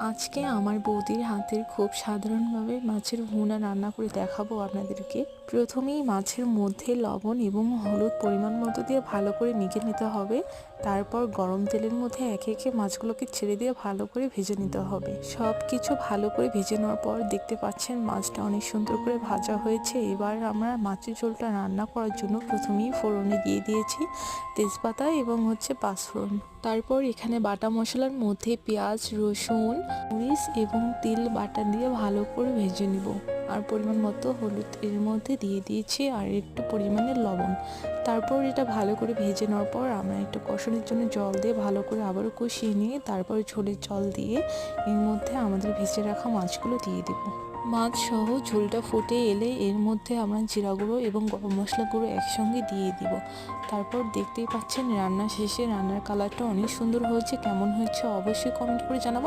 আজকে আমার বৌদির হাতের খুব সাধারণভাবে মাছের ভুনা রান্না করে দেখাবো আপনাদেরকে। প্রথমেই মাছের মধ্যে লবণ এবং হলুদ পরিমাণ মতো দিয়ে ভালো করে মেখে নিতে হবে। তারপর গরম তেলের মধ্যে একে একে মাছগুলোকে ছেড়ে দিয়ে ভালো করে ভেজে নিতে হবে। সব কিছু ভালো করে ভেজে নেওয়ার পর দেখতে পাচ্ছেন মাছটা অনেক সুন্দর করে ভাজা হয়েছে। এবার আমরা মাছের ঝোলটা রান্না করার জন্য প্রথমেই ফোড়নে দিয়ে দিয়েছি তেজপাতা এবং হচ্ছে পাঁচফোড়ন। তারপর এখানে বাটা মশলার মধ্যে পেঁয়াজ, রসুন মরিচ এবং তিল বাটা দিয়ে ভালো করে ভেজে নিব। আর পরিমাণ মতো হলুদ এর মধ্যে দিয়ে দিয়েছি আর একটু পরিমাণে লবণ। তারপর এটা ভালো করে ভেজে নেওয়ার পর আমরা একটু কষানোর জন্য জল দিয়ে ভালো করে আবারও কষিয়ে নিয়ে তারপর ঝোলের জল দিয়ে এর মধ্যে আমাদের ভেজে রাখা মাছগুলো দিয়ে দেবো। মাছ সহ ঝোলটা ফুটে এলে এর মধ্যে আমরা জিরা গুঁড়ো এবং গরম মশলা গুঁড়ো একসঙ্গে দিয়ে দিব। তারপর দেখতেই পাচ্ছেন রান্না শেষে রান্নার কালারটা অনেক সুন্দর হয়েছে। কেমন হয়েছে অবশ্যই কমেন্ট করে জানাব।